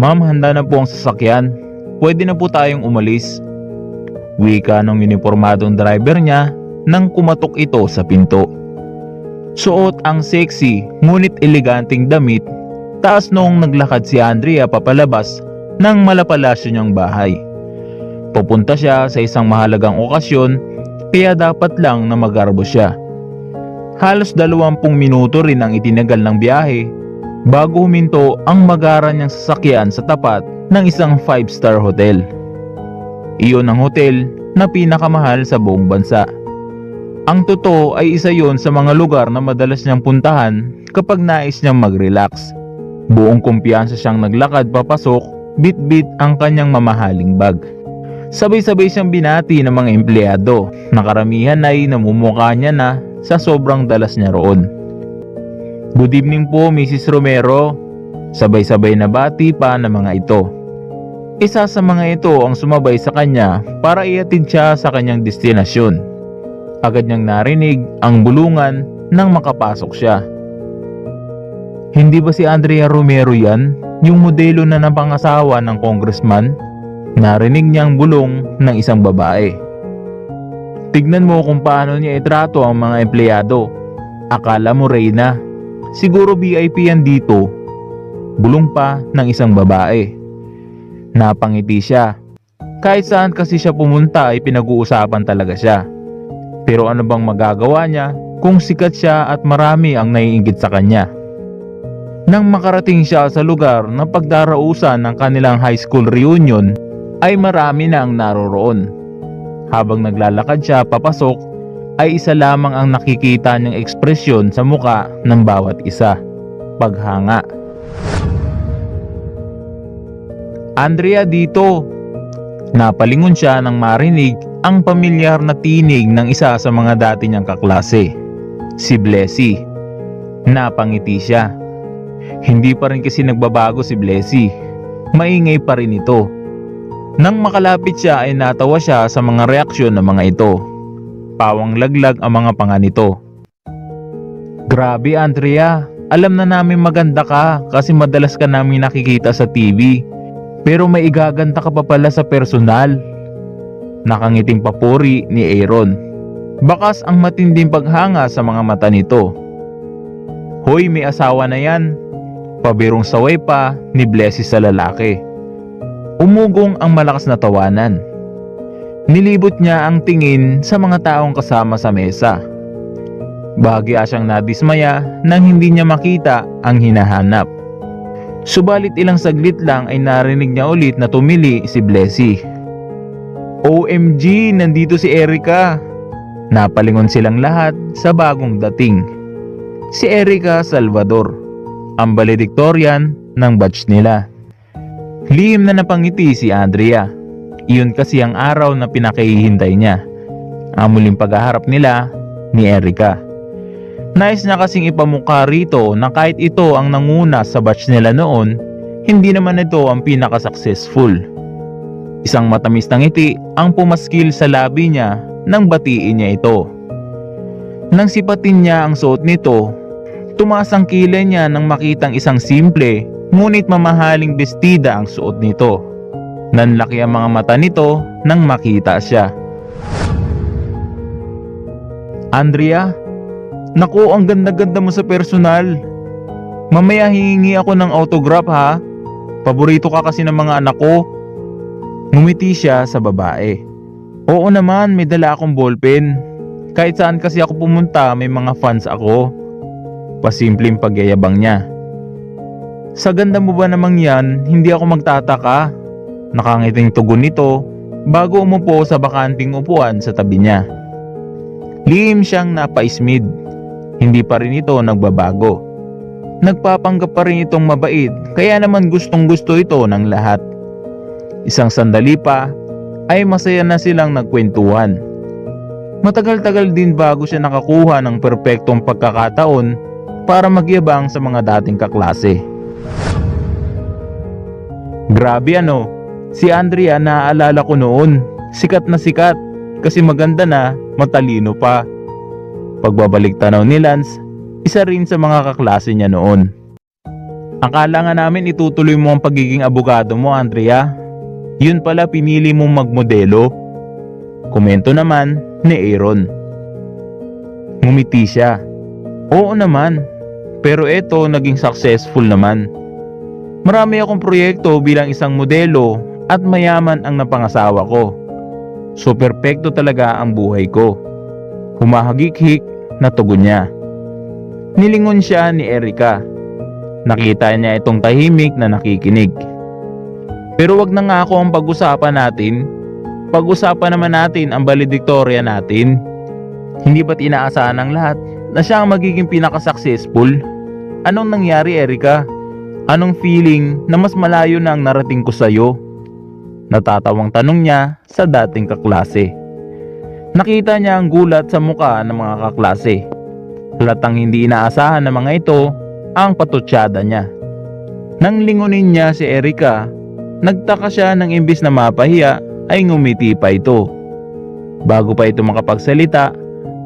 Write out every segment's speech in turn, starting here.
Ma'am, handa na po ang sasakyan. Pwede na po tayong umalis. Wika ng uniformadong driver niya nang kumatok ito sa pinto. Suot ang sexy ngunit eleganting damit taas noong naglakad si Andrea papalabas ng malapalasyo niyang bahay. Pupunta siya sa isang mahalagang okasyon kaya dapat lang na magarbo siya. Halos dalawampung minuto rin ang itinagal ng biyahe bago huminto ang magara niyang sasakyan sa tapat ng isang 5-star hotel. Iyon ang hotel na pinakamahal sa buong bansa. Ang totoo ay isa yon sa mga lugar na madalas niyang puntahan kapag nais niyang mag-relax. Buong kumpiyansa siyang naglakad papasok, bit-bit ang kanyang mamahaling bag. Sabay-sabay siyang binati ng mga empleyado na karamihan ay namumukha niya na sa sobrang dalas niya roon. Good evening po Mrs. Romero. Sabay-sabay na bati pa ng mga ito. Isa sa mga ito ang sumabay sa kanya para iatid siya sa kanyang destinasyon. Agad niyang narinig ang bulungan nang makapasok siya. Hindi ba si Andrea Romero yan? Yung modelo na napangasawa ng congressman? Narinig niyang bulong ng isang babae. Tignan mo kung paano niya itrato ang mga empleyado. Akala mo Reyna. Siguro VIP yan dito. Bulong pa ng isang babae. Napangiti siya. Kahit saan kasi siya pumunta ay pinag-uusapan talaga siya. Pero ano bang magagawa niya kung sikat siya at marami ang naiingit sa kanya? Nang makarating siya sa lugar na pagdarausan ng kanilang high school reunion ay marami na ang naroroon. Habang naglalakad siya papasok ay isa lamang ang nakikita niyang ekspresyon sa muka ng bawat isa. Paghanga. Andrea dito. Napalingon siya nang marinig ang pamilyar na tinig ng isa sa mga dati niyang kaklase. Si Blessy. Napangiti siya. Hindi pa rin kasi nagbabago si Blessy. Maingay pa rin ito. Nang makalapit siya ay natawa siya sa mga reaksyon ng mga ito. Pawang laglag ang mga panga nito. Grabe Andrea, alam na namin maganda ka kasi madalas ka namin nakikita sa TV. Pero may igaganda ka pa pala sa personal. Nakangiting papuri ni Aaron. Bakas ang matinding paghanga sa mga mata nito. Hoy, may asawa na yan. Pabirong saway pa ni Blessy sa lalaki. Umugong ang malakas na tawanan. Nilibot niya ang tingin sa mga taong kasama sa mesa. Bahagya siyang nadismaya nang hindi niya makita ang hinahanap. Subalit ilang saglit lang ay narinig niya ulit na tumili si Blessy. OMG, nandito si Erica. Napalingon silang lahat sa bagong dating. Si Erica Salvador, ang valedictorian ng batch nila. Lihim na napangiti si Andrea. Iyon kasi ang araw na pinakahihintay niya. Ang muling paghaharap nila ni Erica. Nais na kasing ipamukha rito na kahit ito ang nanguna sa batch nila noon, hindi naman ito ang pinaka-successful. Isang matamis na ngiti ang pumaskil sa labi niya nang batiin niya ito. Nang sipatin niya ang suot nito, tumaas ang kilay niya nang makitang isang simple ngunit mamahaling bestida ang suot nito. Nanlaki ang mga mata nito nang makita siya. Andrea, naku ang ganda-ganda mo sa personal. Mamaya hihingi ako ng autograph ha. Paborito ka kasi ng mga anak ko. Ngumiti siya sa babae. Oo naman, may dala akong ballpen. Kahit saan kasi ako pumunta, may mga fans ako. Pasimpleng pagyayabang niya. Sa ganda mo ba namang yan, hindi ako magtataka. Nakangiting tugon nito bago umupo sa bakanting upuan sa tabi niya. Lihim siyang napaismid. Hindi pa rin ito nagbabago. Nagpapanggap pa rin itong mabait kaya naman gustong gusto ito ng lahat. Isang sandali pa ay masaya na silang nagkwentuhan. Matagal-tagal din bago siya nakakuha ng perpektong pagkakataon para magyabang sa mga dating kaklase. Grabe ano, si Andrea naaalala ko noon. Sikat na sikat kasi maganda na, matalino pa. Pagbabalik tanaw ni Lance, isa rin sa mga kaklase niya noon. Akala nga namin itutuloy mo ang pagiging abogado mo, Andrea. Yun pala pinili mong magmodelo. Komento naman ni Aaron. Ngumiti siya. Oo naman, pero eto naging successful naman. Marami akong proyekto bilang isang modelo at mayaman ang napangasawa ko. So perpekto talaga ang buhay ko. Humahagik-hik na tugon niya. Nilingon siya ni Erika. Nakita niya itong tahimik na nakikinig. Pero wag na nga ako ang pag-usapan natin. Pag-usapan naman natin ang valedictoria natin. Hindi ba't inaasahan ng lahat na siya ang magiging pinaka-successful? Anong nangyari Erika? Anong feeling na mas malayo na ang narating ko sa'yo? Natatawang tanong niya sa dating kaklase. Nakita niya ang gulat sa muka ng mga kaklase. Halatang hindi inaasahan ng mga ito ang patutsada niya. Nang lingunin niya si Erika, nagtaka siya ng imbis na mapahiya ay ngumiti pa ito. Bago pa ito makapagsalita,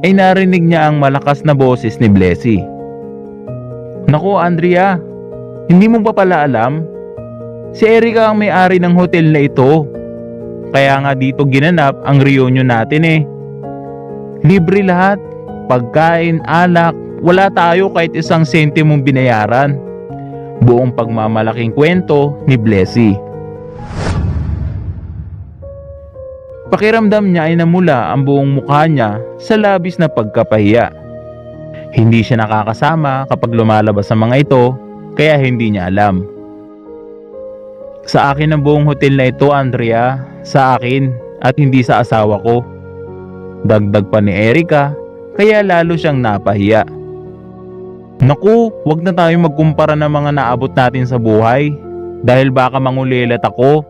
ay narinig niya ang malakas na boses ni Blessy. Naku Andrea, hindi mo ba pala alam? Si Erika ang may-ari ng hotel na ito. Kaya nga dito ginanap ang reunion natin eh. Libre lahat, pagkain, alak, wala tayo kahit isang sentimong binayaran. Buong pagmamalaking kwento ni Blessy. Pakiramdam niya ay namula ang buong mukha niya sa labis na pagkapahiya. Hindi siya nakakasama kapag lumalabas sa mga ito kaya hindi niya alam. Sa akin ang buong hotel na ito Andrea, sa akin at hindi sa asawa ko. Dagdag pa ni Erika kaya lalo siyang napahiya. Naku, wag na tayo magkumpara ng mga naabot natin sa buhay dahil baka mangulilat ako.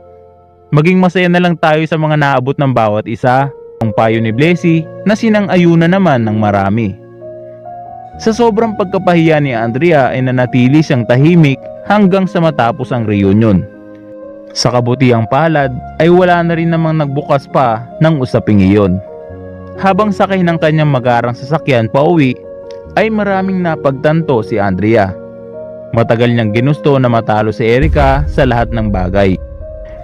Maging masaya na lang tayo sa mga naabot ng bawat isa. Ang payo ni Blessy na sinang-ayuna naman ng marami. Sa sobrang pagkapahiya ni Andrea ay nanatili siyang tahimik hanggang sa matapos ang reunion. Sa kabutiang palad ay wala na rin namang nagbukas pa ng usaping iyon. Habang sakay ng kanyang magarang sasakyan pauwi ay maraming napagtanto si Andrea. Matagal niyang ginusto na matalo si Erika sa lahat ng bagay.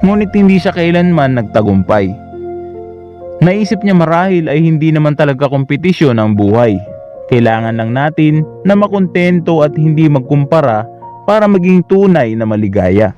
Ngunit hindi siya kailanman nagtagumpay. Naisip niya marahil ay hindi naman talaga kompetisyon ang buhay. Kailangan lang natin na makontento at hindi magkumpara para maging tunay na maligaya.